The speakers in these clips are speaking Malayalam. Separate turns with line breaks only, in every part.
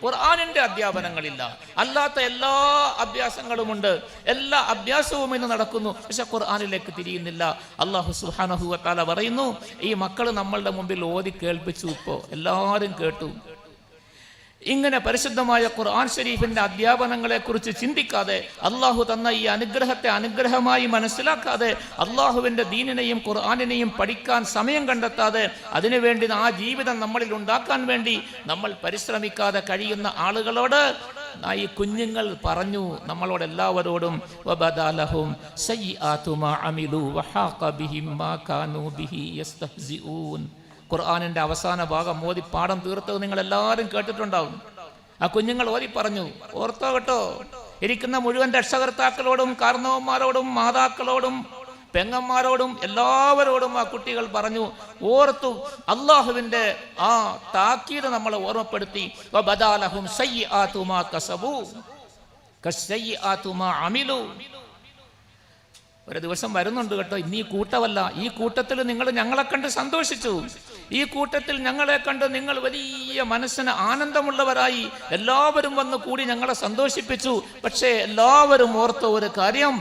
ഖുർആാനിന്റെ അധ്യാപനങ്ങളില്ല അല്ലാത്ത എല്ലാ അഭ്യാസങ്ങളുമുണ്ട് എല്ലാ അഭ്യാസവും ഇന്ന് നടക്കുന്നു പക്ഷെ ഖുർആാനിലേക്ക് തിരിയുന്നില്ല അള്ളാഹു സുഹാനഹുവത്താല പറയുന്നു ഈ മക്കൾ നമ്മളുടെ മുമ്പിൽ ഓതി കേൾപ്പിച്ചു ഇപ്പോ എല്ലാവരും കേട്ടു ഇങ്ങനെ പരിശുദ്ധമായ ഖുർആൻ ഷരീഫിന്റെ അധ്യാപനങ്ങളെ കുറിച്ച് ചിന്തിക്കാതെ അള്ളാഹു തന്ന ഈ അനുഗ്രഹത്തെ അനുഗ്രഹമായി മനസ്സിലാക്കാതെ അള്ളാഹുവിന്റെ ദീനിനെയും ഖുർആാനിനെയും പഠിക്കാൻ സമയം കണ്ടെത്താതെ അതിനുവേണ്ടി ആ ജീവിതം നമ്മളിൽ ഉണ്ടാക്കാൻ വേണ്ടി നമ്മൾ പരിശ്രമിക്കാതെ കഴിയുന്ന ആളുകളോട് ഈ കുഞ്ഞുങ്ങൾ പറഞ്ഞു നമ്മളോട് എല്ലാവരോടും ഖുർആാനിന്റെ അവസാന ഭാഗം ഓതി പാഠം തീർത്തത് നിങ്ങൾ എല്ലാവരും കേട്ടിട്ടുണ്ടാവും ആ കുഞ്ഞുങ്ങൾ ഓതി പറഞ്ഞു ഓർത്തോ കേട്ടോ ഇരിക്കുന്ന മുഴുവൻ രക്ഷകർത്താക്കളോടും കാർന്നവന്മാരോടും മാതാക്കളോടും പെങ്ങന്മാരോടും എല്ലാവരോടും ആ കുട്ടികൾ പറഞ്ഞു ഓർത്തു അള്ളാഹുവിന്റെ ആ താക്കീത് നമ്മളെ ഓർമ്മപ്പെടുത്തി ബദാലഹും സയ്യി കസബു കസയ്യി അമിലു ഒരു ദിവസം വരുന്നുണ്ട് കേട്ടോ ഇനി കൂട്ടമല്ല ഈ കൂട്ടത്തിൽ നിങ്ങൾ ഞങ്ങളെ കണ്ട് സന്തോഷിച്ചു ഈ കൂട്ടത്തിൽ ഞങ്ങളെ കണ്ട് നിങ്ങൾ വലിയ മനസ്സിന് ആനന്ദമുള്ളവരായി എല്ലാവരും വന്ന് കൂടി ഞങ്ങളെ സന്തോഷിപ്പിച്ചു പക്ഷേ എല്ലാവരും ഓർത്ത ഒരു കാര്യം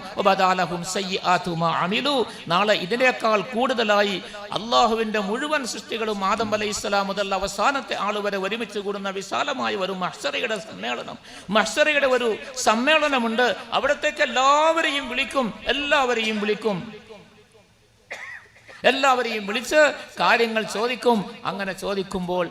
നാളെ ഇതിനേക്കാൾ കൂടുതലായി അള്ളാഹുവിന്റെ മുഴുവൻ സൃഷ്ടികളും ആദം അലൈഹി ഇസ്ലാം മുതൽ അവസാനത്തെ ആൾ വരെ ഒരുമിച്ച് കൂടുന്ന വിശാലമായ ഒരു മഹ്സറയുടെ സമ്മേളനം മഹ്സറയുടെ ഒരു സമ്മേളനമുണ്ട് അവിടത്തേക്ക് എല്ലാവരെയും വിളിക്കും എല്ലാവരെയും വിളിക്കും എല്ലാവരെയും വിളിച്ച് കാര്യങ്ങൾ ചോദിക്കും അങ്ങനെ ചോദിക്കുമ്പോൾ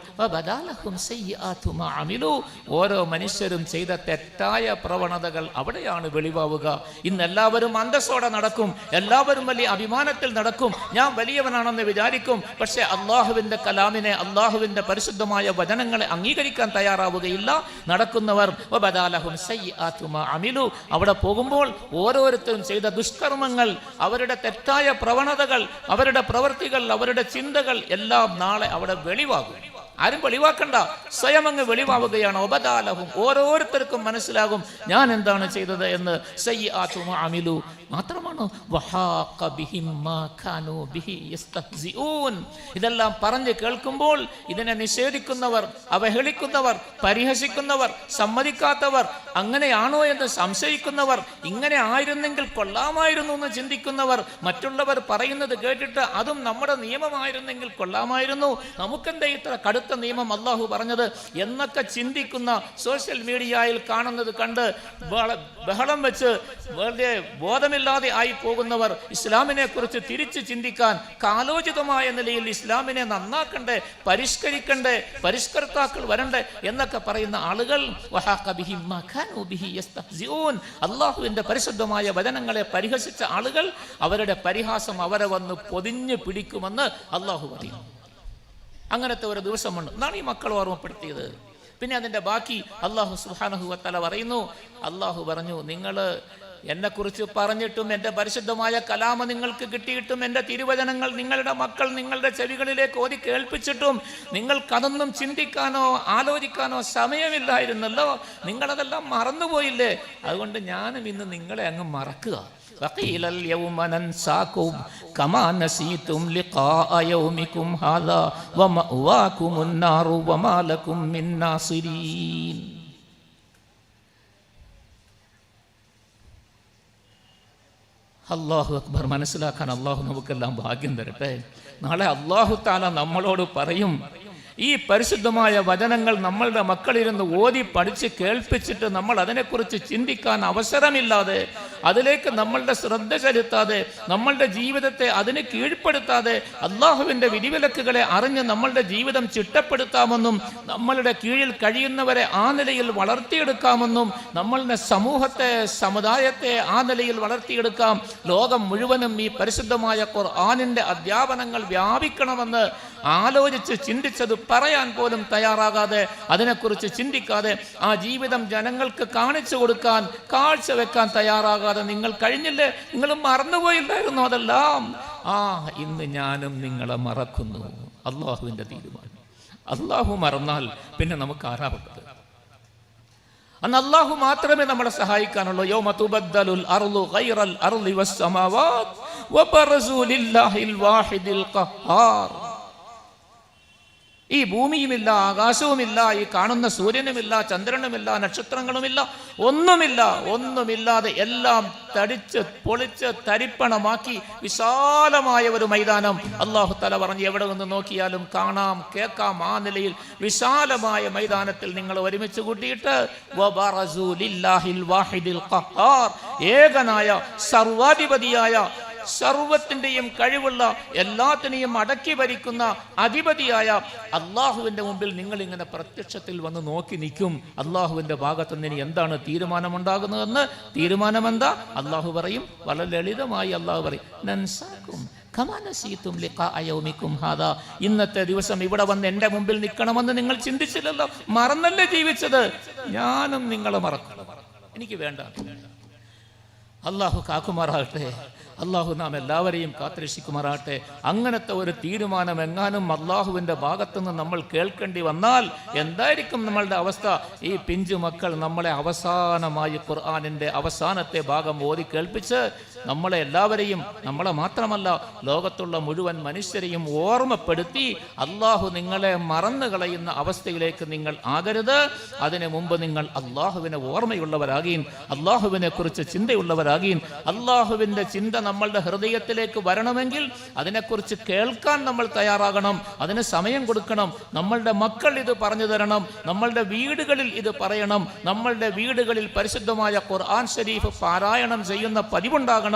ഓരോ മനുഷ്യരും ചെയ്ത തെറ്റായ പ്രവണതകൾ അവിടെയാണ് വെളിവാവുക ഇന്ന് എല്ലാവരും അന്തസ്സോടെ നടക്കും എല്ലാവരും വലിയ അഭിമാനത്തിൽ നടക്കും ഞാൻ വലിയവനാണെന്ന് വിചാരിക്കും പക്ഷേ അള്ളാഹുവിന്റെ കലാമിനെ അള്ളാഹുവിന്റെ പരിശുദ്ധമായ വചനങ്ങളെ അംഗീകരിക്കാൻ തയ്യാറാവുകയില്ല നടക്കുന്നവർ അമിലു അവിടെ പോകുമ്പോൾ ഓരോരുത്തരും ചെയ്ത ദുഷ്കർമ്മങ്ങൾ അവരുടെ തെറ്റായ പ്രവണതകൾ അവരുടെ അവരുടെ പ്രവൃത്തികൾ അവരുടെ ചിന്തകൾ എല്ലാം നാളെ അവിടെ വെളിവാകും ആരും വെളിവാക്കണ്ട സ്വയം അങ്ങ് വെളിവാവുകയാണ് ഉപതാലവും ഓരോരുത്തർക്കും മനസ്സിലാകും ഞാൻ എന്താണ് ചെയ്തത് എന്ന് അമിലു മാത്രമാണ് ഇതെല്ലാം പറഞ്ഞ് കേൾക്കുമ്പോൾ ഇതിനെ നിഷേധിക്കുന്നവർ അവഹേളിക്കുന്നവർ പരിഹസിക്കുന്നവർ സമ്മതിക്കാത്തവർ അങ്ങനെയാണോ എന്ന് സംശയിക്കുന്നവർ ഇങ്ങനെ ആയിരുന്നെങ്കിൽ കൊള്ളാമായിരുന്നു എന്ന് ചിന്തിക്കുന്നവർ മറ്റുള്ളവർ പറയുന്നത് കേട്ടിട്ട് അതും നമ്മുടെ നിയമമായിരുന്നെങ്കിൽ കൊള്ളാമായിരുന്നു നമുക്കെന്താ ഇത്ര കടുത്ത ഇന്നത്തെ നിയമം അള്ളാഹു പറഞ്ഞത് എന്നൊക്കെ ചിന്തിക്കുന്ന സോഷ്യൽ മീഡിയയിൽ കാണുന്നത് കണ്ട് ബഹളം വെച്ച് വെറുതെ ബോധമില്ലാതെ ആയി പോകുന്നവർ ഇസ്ലാമിനെ കുറിച്ച് തിരിച്ച് ചിന്തിക്കാൻ കാലോചിതമായ നിലയിൽ ഇസ്ലാമിനെ നന്നാക്കണ്ടേ പരിഷ്കരിക്കണ്ടേ പരിഷ്കർത്താക്കൾ വരണ്ടേ എന്നൊക്കെ പറയുന്ന ആളുകൾ അള്ളാഹുവിന്റെ പരിശുദ്ധമായ വചനങ്ങളെ പരിഹസിച്ച ആളുകൾ അവരുടെ പരിഹാസം അവരെ വന്ന് പൊതിഞ്ഞ് പിടിക്കുമെന്ന് അള്ളാഹു പറയുന്നു അങ്ങനത്തെ ഒരു ദിവസമുണ്ട് എന്നാണ് ഈ മക്കൾ ഓർമ്മപ്പെടുത്തിയത് പിന്നെ അതിന്റെ ബാക്കി അള്ളാഹു സുഹാനഹു വത്തല പറയുന്നു അള്ളാഹു പറഞ്ഞു നിങ്ങൾ എന്നെക്കുറിച്ച് പറഞ്ഞിട്ടും എൻ്റെ പരിശുദ്ധമായ കലാമ നിങ്ങൾക്ക് കിട്ടിയിട്ടും എൻ്റെ തിരുവചനങ്ങൾ നിങ്ങളുടെ മക്കൾ നിങ്ങളുടെ ചെവികളിലേക്ക് ഓതി കേൾപ്പിച്ചിട്ടും നിങ്ങൾക്കതൊന്നും ചിന്തിക്കാനോ ആലോചിക്കാനോ സമയമില്ലായിരുന്നല്ലോ നിങ്ങളതെല്ലാം മറന്നുപോയില്ലേ അതുകൊണ്ട് ഞാനും ഇന്ന് നിങ്ങളെ അങ്ങ് മറക്കുക وقيل اليوم ننساكم كما نسيتم لقاء يومكم هذا ومأواكم النار وما لكم من ناصرين അള്ളാഹു അക്ബർ മനസ്സിലാക്കാൻ അള്ളാഹു നമുക്കെല്ലാം ഭാഗ്യം തരട്ടെ നാളെ അള്ളാഹു താല നമ്മളോട് പറയും ഈ പരിശുദ്ധമായ വചനങ്ങൾ നമ്മളുടെ മക്കളിരുന്ന് ഓതി പഠിച്ച് കേൾപ്പിച്ചിട്ട് നമ്മൾ അതിനെക്കുറിച്ച് ചിന്തിക്കാൻ അവസരമില്ലാതെ അതിലേക്ക് നമ്മളുടെ ശ്രദ്ധ ചെലുത്താതെ നമ്മളുടെ ജീവിതത്തെ അതിന് കീഴ്പ്പെടുത്താതെ അള്ളാഹുവിൻ്റെ വിധിവിലക്കുകളെ അറിഞ്ഞ് നമ്മളുടെ ജീവിതം ചിട്ടപ്പെടുത്താമെന്നും നമ്മളുടെ കീഴിൽ കഴിയുന്നവരെ ആ നിലയിൽ വളർത്തിയെടുക്കാമെന്നും നമ്മളുടെ സമൂഹത്തെ സമുദായത്തെ ആ നിലയിൽ വളർത്തിയെടുക്കാം ലോകം മുഴുവനും ഈ പരിശുദ്ധമായ ഖുർആാനിൻ്റെ അധ്യാപനങ്ങൾ വ്യാപിക്കണമെന്ന് ആലോചിച്ച് ചിന്തിച്ചത് പറയാൻ പോലും തയ്യാറാകാതെ അതിനെക്കുറിച്ച് ചിന്തിക്കാതെ ആ ജീവിതം ജനങ്ങൾക്ക് കാണിച്ചു കൊടുക്കാൻ കാഴ്ച വെക്കാൻ തയ്യാറാകാതെ നിങ്ങൾ കഴിഞ്ഞില്ലേ നിങ്ങൾ മറന്നുപോയില്ലായിരുന്നു അതെല്ലാം ആ ഇന്ന് ഞാനും നിങ്ങളെ മറക്കുന്നു അള്ളാഹുവിൻ്റെ തീരുമാനം അള്ളാഹു മറന്നാൽ പിന്നെ നമുക്ക് ആരാപത്ത് അന്ന് അള്ളാഹു മാത്രമേ നമ്മളെ സഹായിക്കാനുള്ളൂ വാഹിദിൽ ഖഹാർ ഈ ഭൂമിയുമില്ല ആകാശവുമില്ല ഈ കാണുന്ന സൂര്യനുമില്ല ചന്ദ്രനുമില്ല നക്ഷത്രങ്ങളുമില്ല ഒന്നുമില്ല ഒന്നുമില്ലാതെ എല്ലാം തടിച്ച് പൊളിച്ച് തരിപ്പണമാക്കി വിശാലമായ ഒരു മൈതാനം അള്ളാഹു തല പറഞ്ഞ് എവിടെ നിന്ന് നോക്കിയാലും കാണാം കേൾക്കാം ആ നിലയിൽ വിശാലമായ മൈതാനത്തിൽ നിങ്ങൾ ഒരുമിച്ച് കൂട്ടിയിട്ട് ഏകനായ സർവാധിപതിയായ സർവത്തിന്റെയും കഴിവുള്ള എല്ലാത്തിനെയും അടക്കി ഭരിക്കുന്ന അധിപതിയായ അള്ളാഹുവിന്റെ മുമ്പിൽ നിങ്ങൾ ഇങ്ങനെ പ്രത്യക്ഷത്തിൽ വന്ന് നോക്കി നിൽക്കും അള്ളാഹുവിന്റെ ഭാഗത്ത് നിന്ന് എന്താണ് തീരുമാനമുണ്ടാകുന്നതെന്ന് തീരുമാനം എന്താ അള്ളാഹു പറയും വളരെ ലളിതമായി അള്ളാഹു പറയും ഇന്നത്തെ ദിവസം ഇവിടെ വന്ന് എന്റെ മുമ്പിൽ നിൽക്കണമെന്ന് നിങ്ങൾ ചിന്തിച്ചില്ലല്ലോ മറന്നല്ലേ ജീവിച്ചത് ഞാനും നിങ്ങളെ മറക്കണം എനിക്ക് വേണ്ട അള്ളാഹു കാക്കുമാറാകട്ടെ അള്ളാഹു നാം എല്ലാവരെയും കാത്തുരക്ഷിക്കുമാറാകട്ടെ അങ്ങനത്തെ ഒരു തീരുമാനം എങ്ങാനും അള്ളാഹുവിൻ്റെ ഭാഗത്തുനിന്ന് നമ്മൾ കേൾക്കേണ്ടി വന്നാൽ എന്തായിരിക്കും നമ്മളുടെ അവസ്ഥ ഈ പിഞ്ചു മക്കൾ നമ്മളെ അവസാനമായി ഖുർആാനിൻ്റെ അവസാനത്തെ ഭാഗം ഓതി കേൾപ്പിച്ച് നമ്മളെ എല്ലാവരെയും നമ്മളെ മാത്രമല്ല ലോകത്തുള്ള മുഴുവൻ മനുഷ്യരെയും ഓർമ്മപ്പെടുത്തി അള്ളാഹു നിങ്ങളെ മറന്നു കളയുന്ന അവസ്ഥയിലേക്ക് നിങ്ങൾ ആകരുത് അതിനു മുമ്പ് നിങ്ങൾ അള്ളാഹുവിനെ ഓർമ്മയുള്ളവരാകീൻ അള്ളാഹുവിനെ കുറിച്ച് ചിന്തയുള്ളവരാകീൻ അള്ളാഹുവിൻ്റെ ചിന്ത നമ്മളുടെ ഹൃദയത്തിലേക്ക് വരണമെങ്കിൽ അതിനെക്കുറിച്ച് കേൾക്കാൻ നമ്മൾ തയ്യാറാകണം അതിന് സമയം കൊടുക്കണം നമ്മളുടെ മക്കൾ ഇത് പറഞ്ഞു തരണം നമ്മളുടെ വീടുകളിൽ ഇത് പറയണം നമ്മളുടെ വീടുകളിൽ പരിശുദ്ധമായ ഖുർആൻ ഷരീഫ് പാരായണം ചെയ്യുന്ന പതിവുണ്ടാകണം